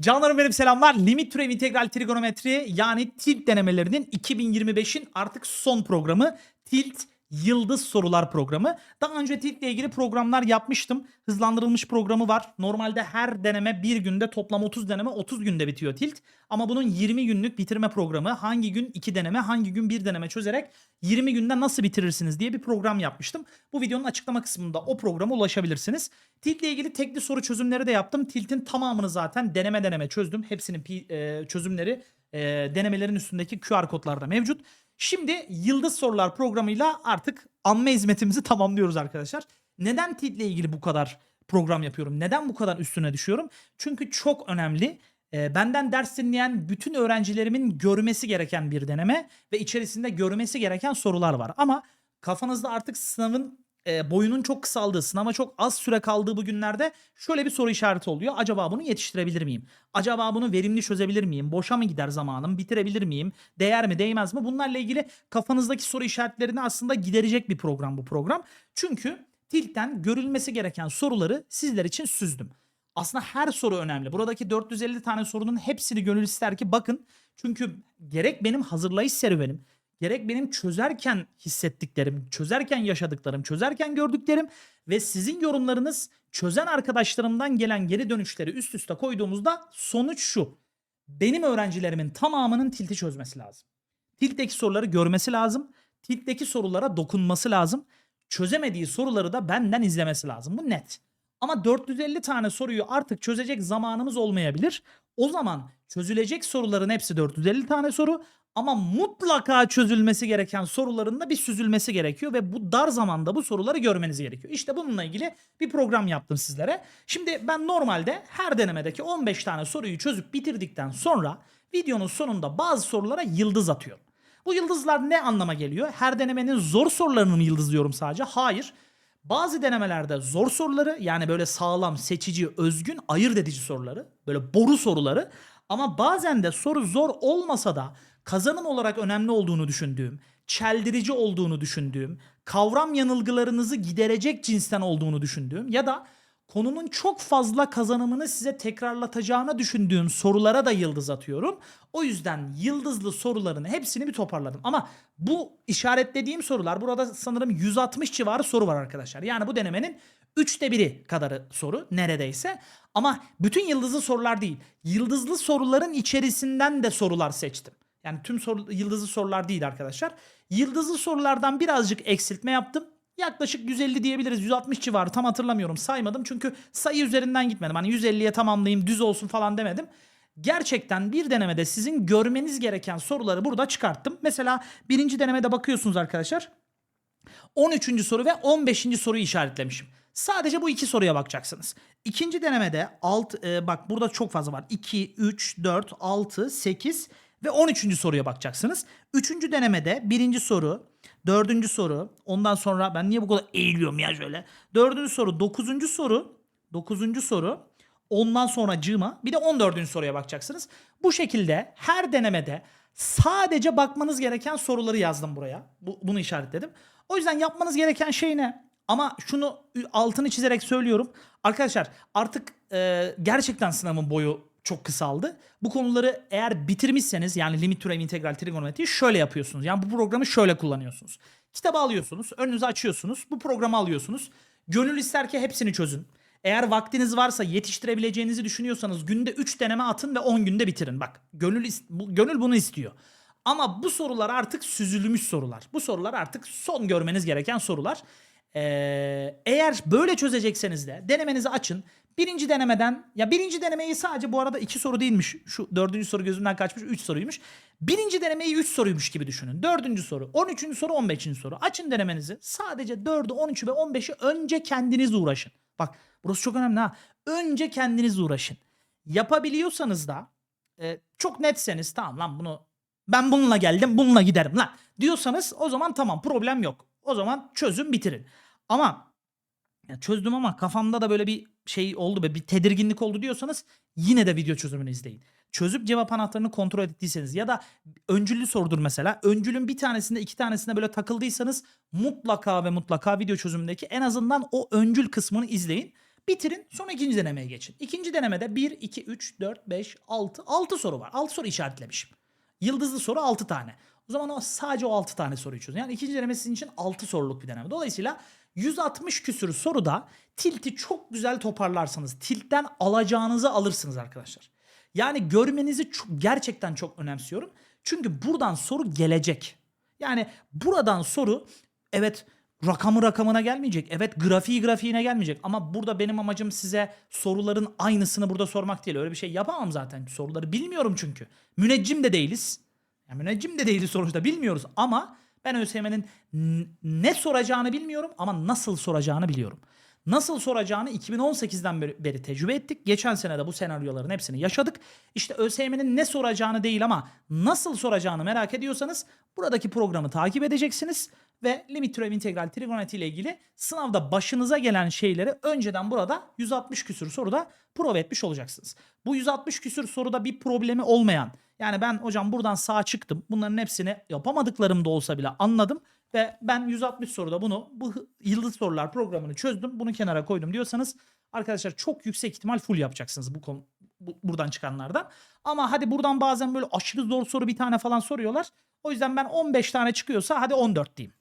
Canlarım benim selamlar. Limit türev integral trigonometri yani tilt denemelerinin 2025'in artık son programı. Tilt Yıldız Sorular programı. Daha önce tilt ile ilgili programlar yapmıştım. Hızlandırılmış programı var. Normalde her deneme bir günde toplam 30 deneme 30 günde bitiyor tilt. Ama bunun 20 günlük bitirme programı hangi gün 2 deneme hangi gün 1 deneme çözerek 20 günde nasıl bitirirsiniz diye bir program yapmıştım. Bu videonun açıklama kısmında o programa ulaşabilirsiniz. Tilt ile ilgili tekli soru çözümleri de yaptım. Tilt'in tamamını zaten deneme deneme çözdüm. Hepsinin e, çözümleri e, denemelerin üstündeki QR kodlarda mevcut. Şimdi Yıldız Sorular programıyla artık anma hizmetimizi tamamlıyoruz arkadaşlar. Neden Tilt ile ilgili bu kadar program yapıyorum? Neden bu kadar üstüne düşüyorum? Çünkü çok önemli. E, benden ders dinleyen bütün öğrencilerimin görmesi gereken bir deneme ve içerisinde görmesi gereken sorular var. Ama kafanızda artık sınavın e, boyunun çok kısaldığı, sınava çok az süre kaldığı bu günlerde şöyle bir soru işareti oluyor. Acaba bunu yetiştirebilir miyim? Acaba bunu verimli çözebilir miyim? Boşa mı gider zamanım? Bitirebilir miyim? Değer mi, değmez mi? Bunlarla ilgili kafanızdaki soru işaretlerini aslında giderecek bir program bu program. Çünkü Tilt'ten görülmesi gereken soruları sizler için süzdüm. Aslında her soru önemli. Buradaki 450 tane sorunun hepsini gönül ister ki bakın. Çünkü gerek benim hazırlayış serüvenim, gerek benim çözerken hissettiklerim, çözerken yaşadıklarım, çözerken gördüklerim ve sizin yorumlarınız çözen arkadaşlarımdan gelen geri dönüşleri üst üste koyduğumuzda sonuç şu. Benim öğrencilerimin tamamının tilti çözmesi lazım. Tiltteki soruları görmesi lazım. Tiltteki sorulara dokunması lazım. Çözemediği soruları da benden izlemesi lazım. Bu net. Ama 450 tane soruyu artık çözecek zamanımız olmayabilir. O zaman çözülecek soruların hepsi 450 tane soru ama mutlaka çözülmesi gereken soruların da bir süzülmesi gerekiyor ve bu dar zamanda bu soruları görmeniz gerekiyor. İşte bununla ilgili bir program yaptım sizlere. Şimdi ben normalde her denemedeki 15 tane soruyu çözüp bitirdikten sonra videonun sonunda bazı sorulara yıldız atıyorum. Bu yıldızlar ne anlama geliyor? Her denemenin zor sorularını mı yıldızlıyorum sadece? Hayır. Bazı denemelerde zor soruları yani böyle sağlam, seçici, özgün, ayırt edici soruları, böyle boru soruları ama bazen de soru zor olmasa da kazanım olarak önemli olduğunu düşündüğüm, çeldirici olduğunu düşündüğüm, kavram yanılgılarınızı giderecek cinsten olduğunu düşündüğüm ya da konunun çok fazla kazanımını size tekrarlatacağını düşündüğüm sorulara da yıldız atıyorum. O yüzden yıldızlı soruların hepsini bir toparladım. Ama bu işaretlediğim sorular burada sanırım 160 civarı soru var arkadaşlar. Yani bu denemenin üçte biri kadarı soru neredeyse. Ama bütün yıldızlı sorular değil. Yıldızlı soruların içerisinden de sorular seçtim. Yani tüm soru, yıldızlı sorular değil arkadaşlar. Yıldızlı sorulardan birazcık eksiltme yaptım. Yaklaşık 150 diyebiliriz. 160 civarı tam hatırlamıyorum. Saymadım çünkü sayı üzerinden gitmedim. Hani 150'ye tamamlayayım düz olsun falan demedim. Gerçekten bir denemede sizin görmeniz gereken soruları burada çıkarttım. Mesela birinci denemede bakıyorsunuz arkadaşlar. 13. soru ve 15. soruyu işaretlemişim. Sadece bu iki soruya bakacaksınız. İkinci denemede alt e, bak burada çok fazla var. 2, 3, 4, 6, 8 ve 13. soruya bakacaksınız. Üçüncü denemede birinci soru, dördüncü soru, ondan sonra ben niye bu kadar eğiliyorum ya şöyle. Dördüncü soru, dokuzuncu soru, dokuzuncu soru, ondan sonra cıma bir de 14. soruya bakacaksınız. Bu şekilde her denemede sadece bakmanız gereken soruları yazdım buraya. Bu, bunu işaretledim. O yüzden yapmanız gereken şey ne? Ama şunu altını çizerek söylüyorum. Arkadaşlar artık e, gerçekten sınavın boyu çok kısaldı. Bu konuları eğer bitirmişseniz yani limit türev integral trigonometri şöyle yapıyorsunuz. Yani bu programı şöyle kullanıyorsunuz. Kitabı alıyorsunuz, önünüze açıyorsunuz, bu programı alıyorsunuz. Gönül ister ki hepsini çözün. Eğer vaktiniz varsa yetiştirebileceğinizi düşünüyorsanız günde 3 deneme atın ve 10 günde bitirin. Bak gönül bu, gönül bunu istiyor. Ama bu sorular artık süzülmüş sorular. Bu sorular artık son görmeniz gereken sorular. Ee, eğer böyle çözecekseniz de denemenizi açın. Birinci denemeden ya birinci denemeyi sadece bu arada iki soru değilmiş. Şu dördüncü soru gözümden kaçmış. Üç soruymuş. Birinci denemeyi üç soruymuş gibi düşünün. Dördüncü soru, on üçüncü soru, on beşinci soru. Açın denemenizi. Sadece dördü, on üçü ve on beşi önce kendiniz uğraşın. Bak burası çok önemli ha. Önce kendiniz uğraşın. Yapabiliyorsanız da e, çok netseniz tamam lan bunu ben bununla geldim bununla giderim lan diyorsanız o zaman tamam problem yok. O zaman çözün bitirin. Ama ya çözdüm ama kafamda da böyle bir şey oldu be bir tedirginlik oldu diyorsanız yine de video çözümünü izleyin. Çözüp cevap anahtarını kontrol ettiyseniz ya da öncüllü sorudur mesela. Öncülün bir tanesinde iki tanesinde böyle takıldıysanız mutlaka ve mutlaka video çözümündeki en azından o öncül kısmını izleyin. Bitirin sonra ikinci denemeye geçin. İkinci denemede 1, 2, 3, 4, 5, 6, 6 soru var. 6 soru işaretlemişim. Yıldızlı soru 6 tane. O zaman o sadece o 6 tane soruyu çözün. Yani ikinci deneme sizin için 6 soruluk bir deneme. Dolayısıyla 160 küsür soruda tilti çok güzel toparlarsanız tiltten alacağınızı alırsınız arkadaşlar. Yani görmenizi çok, gerçekten çok önemsiyorum. Çünkü buradan soru gelecek. Yani buradan soru evet rakamı rakamına gelmeyecek. Evet grafiği grafiğine gelmeyecek. Ama burada benim amacım size soruların aynısını burada sormak değil. Öyle bir şey yapamam zaten. Soruları bilmiyorum çünkü. Müneccim de değiliz. Yani müneccim de değiliz sonuçta bilmiyoruz. Ama ben ÖSYM'nin ne soracağını bilmiyorum ama nasıl soracağını biliyorum. Nasıl soracağını 2018'den beri, beri tecrübe ettik. Geçen sene de bu senaryoların hepsini yaşadık. İşte ÖSYM'nin ne soracağını değil ama nasıl soracağını merak ediyorsanız buradaki programı takip edeceksiniz ve limit türev integral trigonometri ile ilgili sınavda başınıza gelen şeyleri önceden burada 160 küsür soruda prova etmiş olacaksınız. Bu 160 küsür soruda bir problemi olmayan yani ben hocam buradan sağ çıktım bunların hepsini yapamadıklarım da olsa bile anladım ve ben 160 soruda bunu bu yıldız sorular programını çözdüm bunu kenara koydum diyorsanız arkadaşlar çok yüksek ihtimal full yapacaksınız bu konu bu- buradan çıkanlardan. Ama hadi buradan bazen böyle aşırı zor soru bir tane falan soruyorlar. O yüzden ben 15 tane çıkıyorsa hadi 14 diyeyim.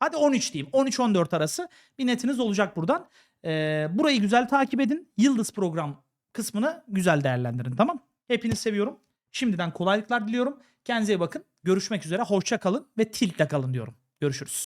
Hadi 13 diyeyim. 13-14 arası bir netiniz olacak buradan. Ee, burayı güzel takip edin. Yıldız program kısmını güzel değerlendirin tamam. Hepinizi seviyorum. Şimdiden kolaylıklar diliyorum. Kendinize iyi bakın. Görüşmek üzere. Hoşça kalın ve tiltle kalın diyorum. Görüşürüz.